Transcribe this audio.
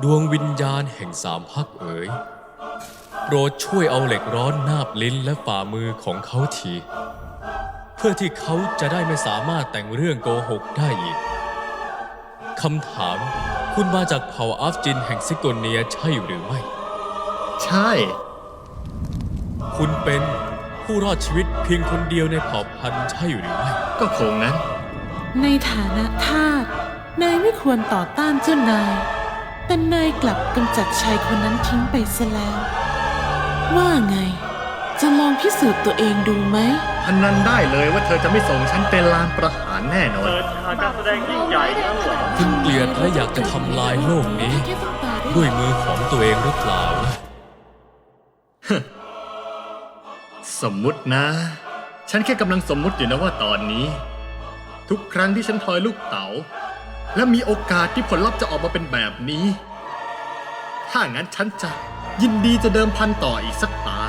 ดวงวิญญาณแห่งสามพักเอ๋ยโปรดช่วยเอาเหล็กร้อนนาบลิ้นและฝ่ามือของเขาที เพื่อที่เขาจะได้ไม่สามารถแต่งเรื่องโกหกได้อีกคำถามคุณมาจากเผ่าอัฟจินแห่งซิโกเนียใช่หรือไม่ ใช่ คุณเป็นผู้รอดชีวิตเพียงคนเดียวในเผ่าพันธุ์ใช่หรือไม่ ก็คงงั้น ในฐานะทาสนายไม่ควรต่อต้านเจ้านาย แต่นายกลับกำจัดชายคนนั้นทิ้งไปซะแล้ว ว่าไง จะลองพิสูจน์ตัวเองดูไหม พนันได้เลยว่าเธอจะไม่ส่งฉันเป็นลานประหารแน่นอน เปิดฉากการแสดงยิ่งใหญ่แล้วเหรอคุณเกลียดและอยากจะทำลายโลกนี้ ด้วยมือของตัวเองหรือเปล่าล่ะสมมุตินะ ฉันแค่กำลังสมมุติอยู่นะว่าตอนนี้ ทุกครั้งที่ฉันทอยลูกเต๋า และมีโอกาสที่ผลลัพธ์จะออกมาเป็นแบบนี้ ถ้างั้นฉันจะยินดีจะเดิมพันต่ออีกสักตา